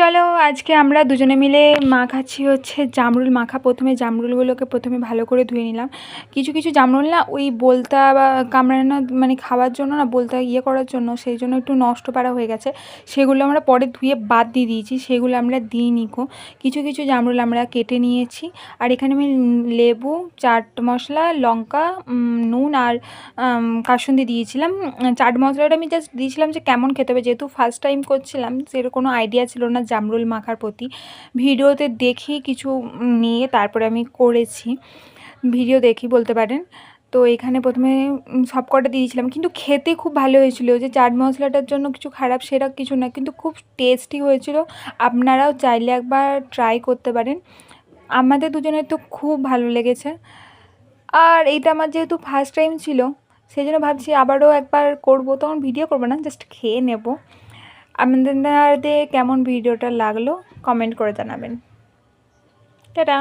চলো, আজকে আমরা দুজনে মিলে মাখাচ্ছি হচ্ছে জামরুল। মাখা প্রথমে জামরুলগুলোকে প্রথমে ভালো করে ধুয়ে নিলাম। কিছু কিছু জামরুল না ওই বলতা বা কামড়ানো মানে খাওয়ার জন্য না, বলতা ইয়ে করার জন্য সেই জন্য একটু নষ্ট পারা হয়ে গেছে। সেগুলো আমরা পরে ধুয়ে বাদ দিয়ে দিয়েছি, সেগুলো আমরা দিই নিকো কিছু কিছু জামরুল আমরা কেটে নিয়েছি। আর এখানে আমি লেবু, চাট মশলা, লঙ্কা নুন আর কাসুন্দি দিয়েছিলাম। চাট মশলাটা আমি জাস্ট দিয়েছিলাম যে কেমন খেতে হবে। যেহেতু ফার্স্ট টাইম করছিলাম, সেরকম কোনো আইডিয়া ছিল না জামরুল মাখার প্রতি। ভিডিওতে দেখি কিছু নিয়ে তারপরে আমি করেছি। ভিডিও দেখি বলতে পারেন। তো এখানে প্রথমে উম, সব কটা দিয়েছিলাম। কিন্তু খেতে খুব ভালো হয়েছিল যে চাট মশলাটার জন্য কিছু খারাপ সেটা কিছু না। কিন্তু খুব টেস্টি হয়েছিল। আপনারাও চাইলে একবার ট্রাই করতে পারেন। আমাদের দুজনের তো খুব ভালো লেগেছে। আর এইটা আমার যেহেতু ফার্স্ট টাইম ছিল সেই জন্য ভাবছি আবারও একবার করব। তখন ভিডিও করব না জাস্ট খেয়ে নেব। আপনাদের কেমন ভিডিওটা লাগল কমেন্ট করে জানাবেন। টাটা।